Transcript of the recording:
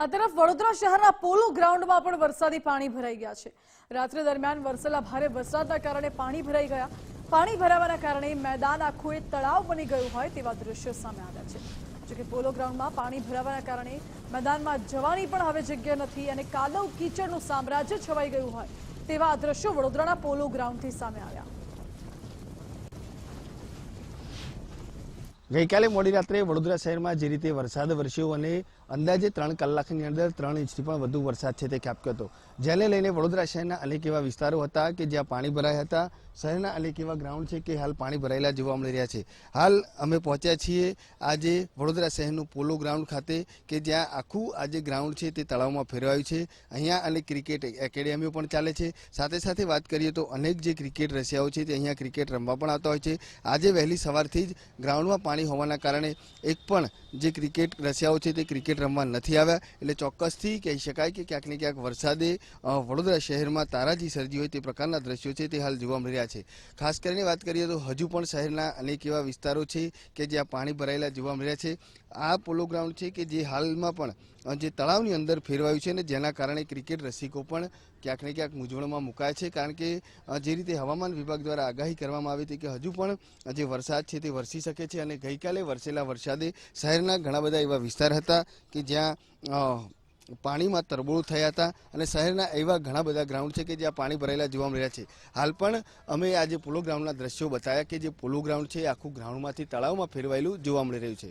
આ તરફ વડોદરા શહેરના પોલો ગ્રાઉન્ડમાં પણ વરસાદી પાણી ભરાઈ ગયા છે. રાત્રે દરમિયાન વરસેલા ભારે વરસાદના કારણે પાણી ભરાઈ ગયા. પાણી ભરાવાના કારણે મેદાન આખું એ તળાવ બની ગયું હોય તેવા દ્રશ્યો સામે આવ્યા છે. જોકે પોલો ગ્રાઉન્ડમાં પાણી ભરાવાના કારણે મેદાનમાં જવાની પણ હવે જગ્યા નથી અને કાદવ કીચડનું સામ્રાજ્ય છવાઈ ગયું હોય તેવા આ દ્રશ્યો વડોદરાના પોલો ગ્રાઉન્ડથી સામે આવ્યા. ગઈકાલે મોડી રાત્રે વડોદરા શહેરમાં જે રીતે વરસાદ વરસ્યો અને અંદાજે ત્રણ કલાકની અંદર ત્રણ ઇંચથી પણ વધુ વરસાદ છે તે ખાબક્યો હતો. જેને લઈને વડોદરા શહેરના અનેક એવા વિસ્તારો હતા કે જ્યાં પાણી ભરાયા હતા. શહેરના અનેક એવા ગ્રાઉન્ડ છે કે હાલ પાણી ભરાયેલા જોવા મળી રહ્યા છે. હાલ અમે પહોંચ્યા છીએ આજે વડોદરા શહેરનું પોલો ગ્રાઉન્ડ ખાતે કે જ્યાં આખું આજે ગ્રાઉન્ડ છે તે તળાવમાં ફેરવાયું છે. અહીંયા અને ક્રિકેટ એકેડેમીઓ પણ ચાલે છે. સાથે સાથે વાત કરીએ તો અનેક જે ક્રિકેટ રસિયાઓ છે તે અહીંયા ક્રિકેટ રમવા પણ આવતા હોય છે. આજે વહેલી સવારથી જ ગ્રાઉન્ડમાં પાણી હોવાના કારણે એક પણ જે ક્રિકેટ રસિયાઓ છે તે ક્રિકેટ રમવા નથી આવ્યા. એટલે ચોક્કસથી કહી શકાય કે ક્યાંક ને ક્યાંક વરસાદે વડોદરા શહેરમાં તારાજી સર્જી હોય તે પ્રકારના દ્રશ્યો છે તે હાલ જોવા મળી રહ્યા છે. ખાસ કરીને વાત કરીએ તો હજુ પણ શહેરના અનેક એવા વિસ્તારો છે કે જ્યાં પાણી ભરાયેલા જોવા મળી રહ્યા છે. આ પોલો ગ્રાઉન્ડ છે કે જે હાલમાં પણ જે તળાવની અંદર ફેરવાયું છે ને જેના કારણે ક્રિકેટ રસિકો પણ ક્યાંક ને ક્યાંક મૂંઝવણમાં મુકાય છે. કારણ કે જે રીતે હવામાન વિભાગ દ્વારા આગાહી કરવામાં આવી હતી કે હજુ પણ જે વરસાદ છે તે વરસી શકે છે અને ગઈકાલે વરસેલા વરસાદે શહેરના ઘણા બધા એવા વિસ્તાર હતા કે જ્યાં પાણીમાં તરબોળ થયા હતા અને શહેરના એવા ઘણા બધા ગ્રાઉન્ડ છે કે જ્યાં પાણી ભરાયેલા જોવા મળ્યા છે. હાલ પણ અમે આજે પોલો ગ્રાઉન્ડના દ્રશ્યો બતાવ્યા કે જે પોલો ગ્રાઉન્ડ છે આખું ગ્રાઉન્ડમાંથી તળાવમાં ફેરવાયેલું જોવા મળી રહ્યું છે.